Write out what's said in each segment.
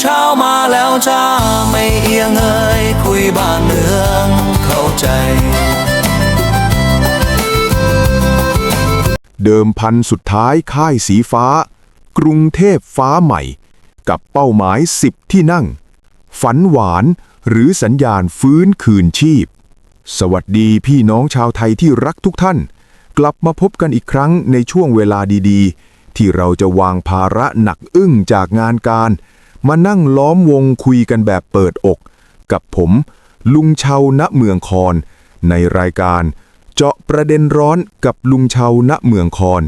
เช้ามาแล้วจ้าไม่เอียงเอ่ยคุยบ้านเมืองเข้าใจ เดิมพันสุดท้ายค่ายสีฟ้า กรุงเทพฟ้าใหม่ กับเป้าหมาย 10 ที่นั่ง ฝันหวานหรือสัญญาณฟื้นคืนชีพ สวัสดีพี่น้องชาวไทยที่รักทุกท่าน กลับมาพบกันอีกครั้งในช่วงเวลาดีๆ ที่เราจะวางภาระหนักอึ้งจากงานการ มานั่งล้อมวงคุยกันแบบเปิดอก กับผม ลุงเชาณเมืองคอนในรายการ เจาะประเด็นร้อนกับลุงเชาณเมืองคอน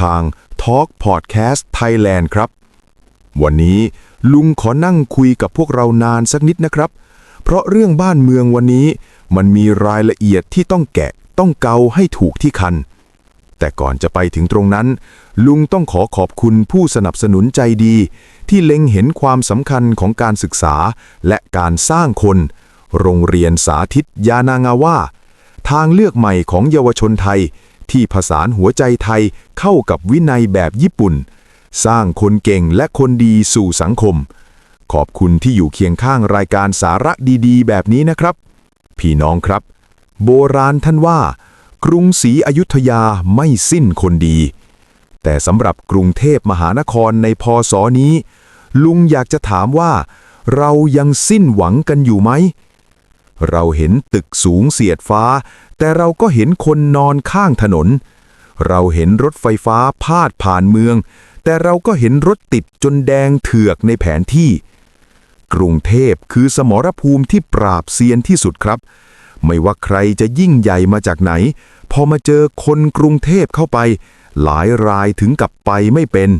ทาง Talk Podcast Thailand ครับ วันนี้ลุงขอนั่งคุยกับพวกเรานานสักนิดนะครับ เพราะเรื่องบ้านเมืองวันนี้ มันมีรายละเอียดที่ต้องแกะต้องเกาให้ถูกที่คัน แต่ก่อนจะไปถึงตรงนั้น ลุงต้องขอขอบคุณผู้สนับสนุนใจดี ที่เล็งเห็นความสำคัญของการศึกษาและการสร้างคน โรงเรียนสาธิตยานางาว่าทางเลือกใหม่ของเยาวชนไทย ที่ผสานหัวใจไทยเข้ากับวินัยแบบญี่ปุ่น สร้างคนเก่งและคนดีสู่สังคม ขอบคุณที่อยู่เคียงข้างรายการสาระดีๆ แบบนี้นะครับ พี่น้องครับ โบราณท่านว่า กรุงศรีอยุธยาไม่สิ้นคนดี แต่สำหรับกรุงเทพมหานครในพศนี้ ลุงอยากจะถามว่า เรายังสิ้นหวังกันอยู่ไหม เราเห็นตึกสูงเสียดฟ้า แต่เราก็เห็นคนนอนข้างถนน เราเห็นรถไฟฟ้าพาดผ่านเมือง แต่เราก็เห็นรถติดจนแดงเถือกในแผนที่ กรุงเทพคือสมรภูมิที่ปราบเซียนที่สุดครับ ไม่ว่าใครจะยิ่งใหญ่มาจากไหน พอมาเจอคนกรุงเทพเข้าไป หลายรายถึงกับไปไม่เป็น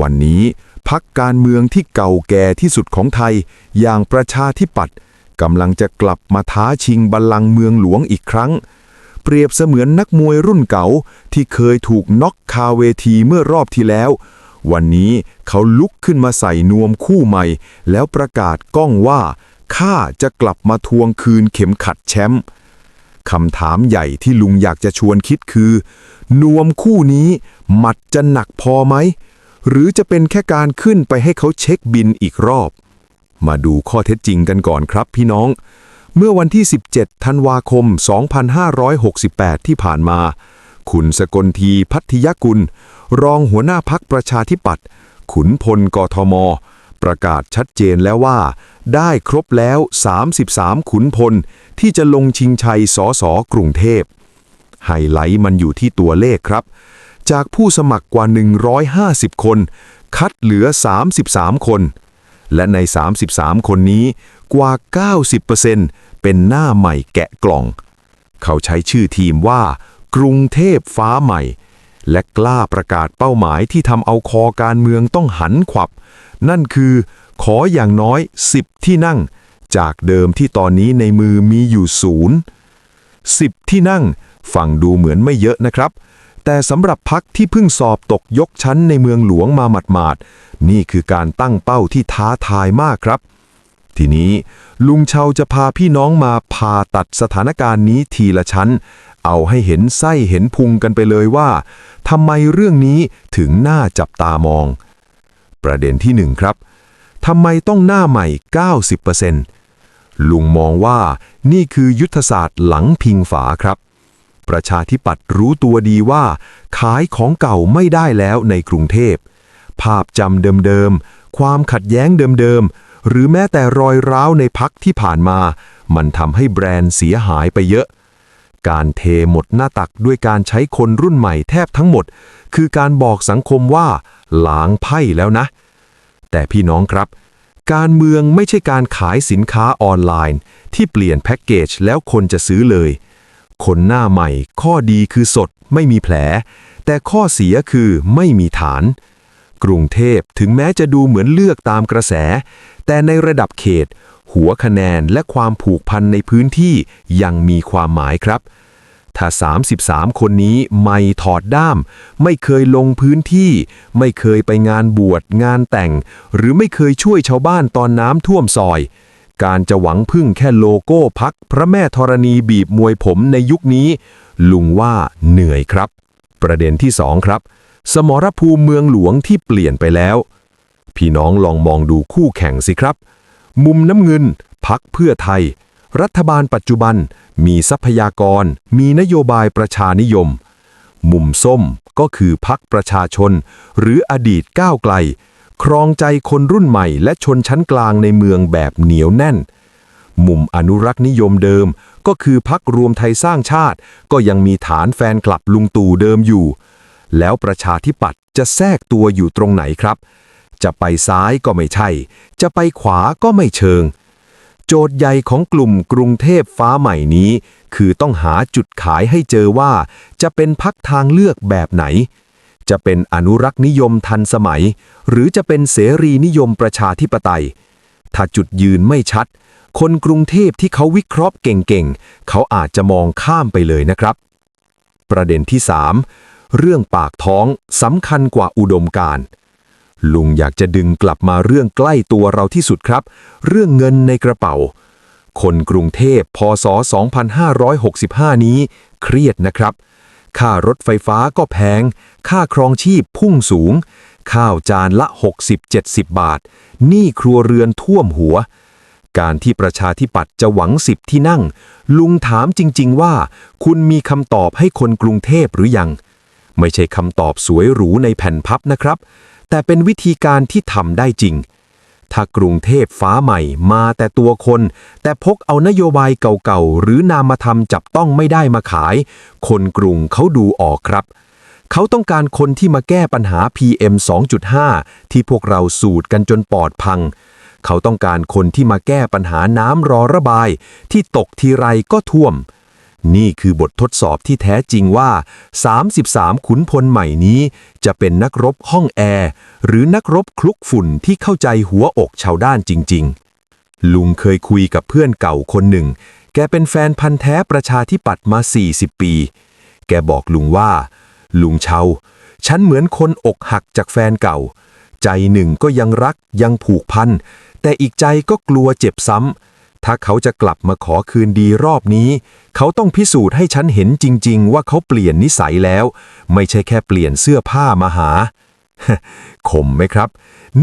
วันนี้พักการเมืองที่เก่าแก่ที่สุดของไทย อย่างประชาธิปัตย์กำลังจะกลับมาท้าชิงบัลลังก์เมืองหลวงอีกครั้ง เปรียบเสมือนนักมวยรุ่นเก่าที่เคยถูกน็อกคาเวทีเมื่อรอบที่แล้ว วันนี้เขาลุกขึ้นมาใส่นวมคู่ใหม่ แล้วประกาศก้องว่า ข้าจะกลับมาทวงคืนเข็มขัดแชมป์คำถามใหญ่ที่ลุงอยากจะชวนคิดคือ นวมคู่นี้หมัดจะหนักพอไหม หรือจะเป็นแค่การขึ้นไปให้เขาเช็คบินอีกรอบ มาดูข้อเท็จจริงกันก่อนครับพี่น้อง เมื่อวันที่ 17 ธันวาคม 2568 ที่ผ่านมา คุณสกลทีพัทยกุล รองหัวหน้าพักประชาธิปัตย์ขุนพลกทม ประกาศชัดเจนแล้วว่า ได้ครบแล้ว 33 ขุนพล ที่จะลงชิงชัยสสกรุงเทพ ไฮไลท์มันอยู่ที่ตัวเลขครับ จากผู้สมัครกว่า 150 คน คัดเหลือ 33 คน และใน 33 คนนี้กว่า 90%เป็นหน้าใหม่แกะกล่อง เขาใช้ชื่อทีมว่า กรุงเทพฟ้าใหม่ และกล้าประกาศเป้าหมายที่ทำเอาคอการเมืองต้องหันขวับ นั่นคือ ขออย่างน้อย 10 ที่นั่ง จากเดิมที่ตอนนี้ในมือมีอยู่ศูนย์10ที่นั่ง ฟังดูเหมือนไม่เยอะนะครับ แต่สำหรับพักที่เพิ่งสอบตกยกชั้นในเมืองหลวงมาหมาดๆ นี่คือการตั้งเป้าที่ท้าทายมากครับ ทีนี้ลุงเชาจะพาพี่น้องมาพาตัดสถานการณ์นี้ทีละชั้น เอาให้เห็นไส้เห็นพุงกันไปเลยว่าทำไมเรื่องนี้ถึงน่าจับตามอง ประเด็นที่หนึ่งครับทำไมต้องหน้าใหม่ 90%ลุงมองว่านี่คือยุทธศาสตร์หลังพิงฝาครับ ประชาธิปัตย์รู้ตัวดีว่า ขายของเก่าไม่ได้แล้วในกรุงเทพ ภาพจำเดิมๆ ความขัดแย้งเดิมๆ หรือแม้แต่รอยร้าวในพักที่ผ่านมา มันทำให้แบรนด์เสียหายไปเยอะ การเทหมดหน้าตักด้วยการใช้คนรุ่นใหม่แทบทั้งหมด คือการบอกสังคมว่าหลางไพ่แล้วนะ แต่พี่น้องครับ การเมืองไม่ใช่การขายสินค้าออนไลน์ ที่เปลี่ยนแพ็กเกจแล้วคนจะซื้อเลย คนหน้าใหม่ ข้อดีคือสดไม่มีแผล แต่ข้อเสียคือไม่มีฐาน กรุงเทพถึงแม้จะดูเหมือนเลือกตามกระแส แต่ในระดับเขต หัวคะแนนและความผูกพันในพื้นที่ยังมีความหมายครับ ถ้า 33 คนนี้ไม่ถอดด้าม ไม่เคยลงพื้นที่ ไม่เคยไปงานบวชงานแต่ง หรือไม่เคยช่วยชาวบ้านตอนน้ำท่วมซอย การจะหวังพึ่งแค่โลโก้พักพระแม่ธรณีบีบมวยผมในยุคนี้ ลุงว่าเหนื่อยครับ ประเด็นที่สองครับ สมรภูมิเมืองหลวงที่เปลี่ยนไปแล้วพี่น้องลองมองดูคู่แข่งสิครับ มุมน้ำเงิน พักเพื่อไทย รัฐบาลปัจจุบัน มีทรัพยากร มีนโยบายประชานิยม มุมส้มก็คือพักประชาชน หรืออดีตก้าวไกล ครองใจคนรุ่นใหม่และชนชั้นกลางในเมืองแบบเหนียวแน่น มุมอนุรักษ์นิยมเดิม ก็คือพักรวมไทยสร้างชาติ ก็ยังมีฐานแฟนคลับลุงตู่เดิมอยู่ แล้วประชาธิปัตย์จะแทรกตัวอยู่ตรงไหนครับ จะไปซ้ายก็ไม่ใช่ จะไปขวาก็ไม่เชิง โจทย์ใหญ่ของกลุ่มกรุงเทพฟ้าใหม่นี้ คือต้องหาจุดขายให้เจอว่า จะเป็นพักทางเลือกแบบไหน จะเป็นอนุรักษ์นิยมทันสมัย หรือจะเป็นเสรีนิยมประชาธิปไตย ถ้าจุดยืนไม่ชัด คนกรุงเทพที่เขาวิเคราะห์เก่งๆ เขาอาจจะมองข้ามไปเลยนะครับ ประเด็นที่ 3 เรื่องปากท้องสำคัญกว่าอุดมการณ์ ลุงอยากจะดึงกลับมาเรื่องใกล้ตัวเราที่สุดครับ เรื่องเงินในกระเป๋า คนกรุงเทพพศ 2565 นี้ เครียดนะครับ ค่ารถไฟฟ้าก็แพง ค่าครองชีพพุ่งสูง ข้าวจานละ 60-70 บาท หนี้ครัวเรือนท่วมหัว การที่ประชาธิปัตย์จะหวังสิบที่นั่ง ลุงถามจริง ๆ ว่า คุณมีคำตอบให้คนกรุงเทพหรือยัง ไม่ใช่คำตอบสวยหรูในแผ่นพับนะครับ แต่เป็นวิธีการที่ทำได้จริง ถ้ากรุงเทพฟ้าใหม่มาแต่ตัวคน แต่พกเอานโยบายเก่าๆ หรือนามธรรมจับต้องไม่ได้มาขาย คนกรุงเขาดูออกครับเขาต้องการคนที่มาแก้ปัญหา PM 2.5 ที่พวกเราสูดกันจนปอดพัง เขาต้องการคนที่มาแก้ปัญหาน้ำรอระบาย ที่ตกทีไรก็ท่วม นี่คือบททดสอบที่แท้จริงว่า 33 ขุนพลใหม่นี้ จะเป็นนักรบห้องแอร์ หรือนักรบคลุกฝุ่นที่เข้าใจหัวอกชาวด้านจริง ๆ ลุงเคยคุยกับเพื่อนเก่าคนหนึ่ง แกเป็นแฟนพันธ์แท้ประชาธิปัตย์มา 40 ปี แกบอกลุงว่า ลุงเชาฉันเหมือนคนอกหักจากแฟนเก่า ใจหนึ่งก็ยังรักยังผูกพัน แต่อีกใจก็กลัวเจ็บซ้ำ ถ้าเขาจะกลับมาขอคืนดีรอบนี้ เขาต้องพิสูจน์ให้ฉันเห็นจริง ๆ ว่าเขาเปลี่ยนนิสัยแล้ว ไม่ใช่แค่เปลี่ยนเสื้อผ้ามาหาขมไหมครับ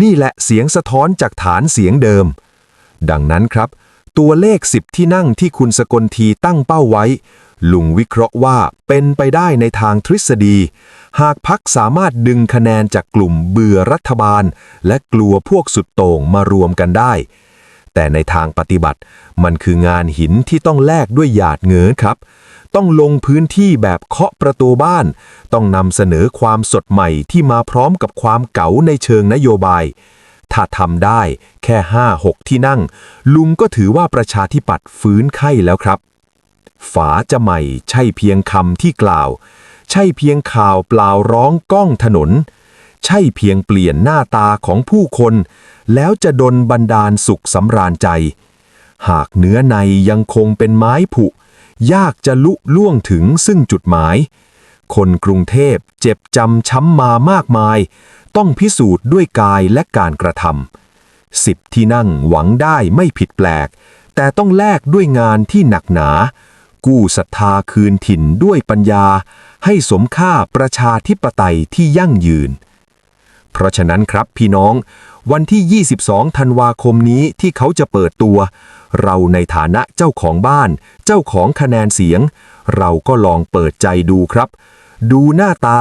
นี่แหละเสียงสะท้อนจากฐานเสียงเดิม ดังนั้นครับ ตัวเลข 10 ที่นั่งที่คุณสกลทีตั้งเป้าไว้ ลุงวิเคราะห์ว่าเป็นไปได้ในทางทฤษฎี หากพักสามารถดึงคะแนนจากกลุ่มเบื่อรัฐบาล และกลัวพวกสุดโต่งมารวมกันได้ แต่ในทางปฏิบัติ มันคืองานหินที่ต้องแลกด้วยหยาดเหงินครับ ต้องลงพื้นที่แบบเคาะประตูบ้าน ต้องนำเสนอความสดใหม่ที่มาพร้อมกับความเก๋าในเชิงนโยบาย ถ้าทำได้แค่ห้าหกที่นั่ง ลุงก็ถือว่าประชาธิปัตย์ฟื้นไข้แล้วครับ ฝาจะใหม่ใช่เพียงคำที่กล่าว ใช่เพียงข่าวเปล่าร้องก้องถนน ใช่เพียงเปลี่ยนหน้าตาของผู้คน แล้วจะดนบันดาลสุขสำราญใจ หากเนื้อในยังคงเป็นไม้ผุ ยากจะลุล่วงถึงซึ่งจุดหมาย คนกรุงเทพเจ็บจำช้ำมามากมาย ต้องพิสูจน์ด้วยกายและการกระทำสิบที่นั่งหวังได้ไม่ผิดแปลก แต่ต้องแลกด้วยงานที่หนักหนา กู้ศรัทธาคืนถิ่นด้วยปัญญา ให้สมค่าประชาธิปไตยที่ยั่งยืน เพราะฉะนั้นครับพี่น้อง วันที่ 22 ธันวาคมนี้ที่เขาจะเปิดตัว เราในฐานะเจ้าของบ้าน เจ้าของคะแนนเสียง เราก็ลองเปิดใจดูครับ ดูหน้าตา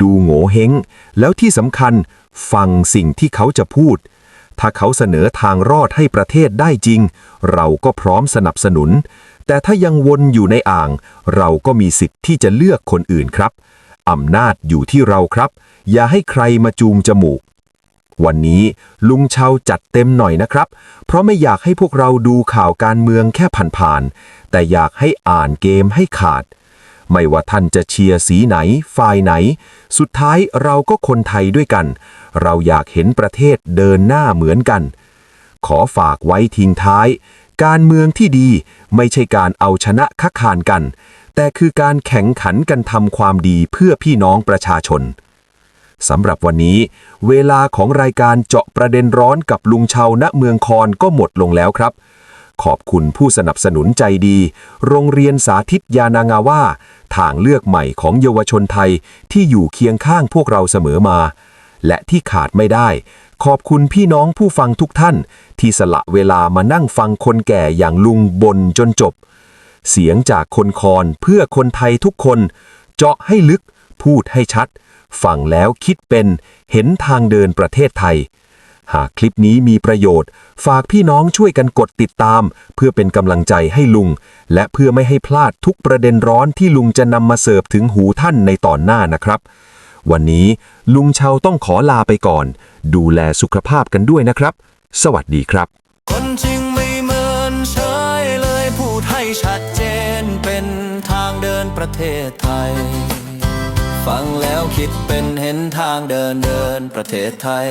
ดูโง่เฮงแล้วที่สำคัญ ฟังสิ่งที่เขาจะพูด ถ้าเขาเสนอทางรอดให้ประเทศได้จริง เราก็พร้อมสนับสนุน แต่ถ้ายังวนอยู่ในอ่าง เราก็มีสิทธิ์ที่จะเลือกคนอื่นครับ อำนาจอยู่ที่เราครับ อย่าให้ใครมาจูงจมูก วันนี้ลุงเชาจัดเต็มหน่อยนะครับ เพราะไม่อยากให้พวกเราดูข่าวการเมืองแค่ผ่านๆ แต่อยากให้อ่านเกมให้ขาด ไม่ว่าท่านจะเชียร์สีไหน ฝ่ายไหน สุดท้ายเราก็คนไทยด้วยกัน เราอยากเห็นประเทศเดินหน้าเหมือนกัน ขอฝากไว้ทิ้งท้าย การเมืองที่ดีไม่ใช่การเอาชนะคักคานกัน แต่คือการแข่งขันกันทำความดีเพื่อพี่น้องประชาชนสำหรับวันนี้ เวลาของรายการเจาะประเด็นร้อนกับลุงเชาณเมืองคอนก็หมดลงแล้วครับ ขอบคุณผู้สนับสนุนใจดี โรงเรียนสาธิตยานางาว่า ทางเลือกใหม่ของเยาวชนไทยที่อยู่เคียงข้างพวกเราเสมอมา และที่ขาดไม่ได้ ขอบคุณพี่น้องผู้ฟังทุกท่าน ที่สละเวลามานั่งฟังคนแก่อย่างลุงบนจนจบ เสียงจากคนคอนเพื่อคนไทยทุกคน เจาะให้ลึก พูดให้ชัด ฟังแล้วคิดเป็น เห็นทางเดินประเทศไทย หากคลิปนี้มีประโยชน์ ฝากพี่น้องช่วยกันกดติดตาม เพื่อเป็นกำลังใจให้ลุง และเพื่อไม่ให้พลาดทุกประเด็นร้อนที่ลุงจะนำมาเสิร์ฟถึงหูท่านในตอนหน้านะครับ วันนี้ลุงเชาต้องขอลาไปก่อน ดูแลสุขภาพกันด้วยนะครับ สวัสดีครับ เทศไทย ฟังแล้วคิดเป็นเห็นทางเดินเดินประเทศไทย